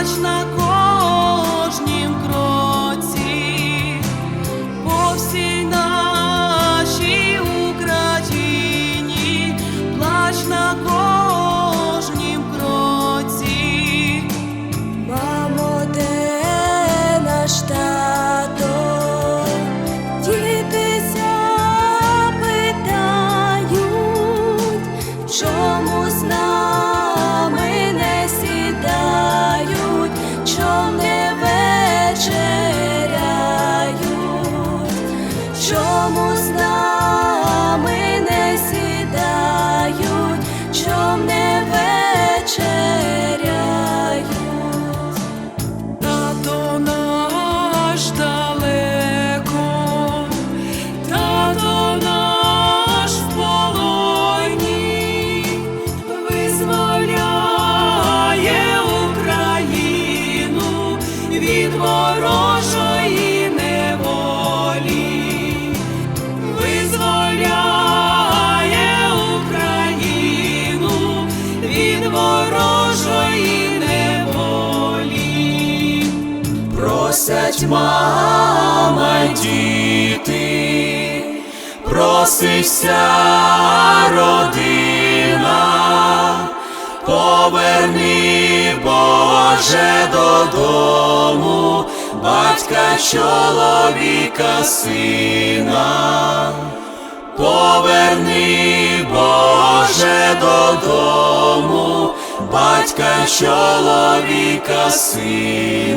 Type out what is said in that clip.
ağaçla ворожої неволі, визволяє Україну від ворожої неволі. Просять мама діти, просився родина, поверни Боже додому, батька чоловіка сина, поверни Боже додому, батька чоловіка сина.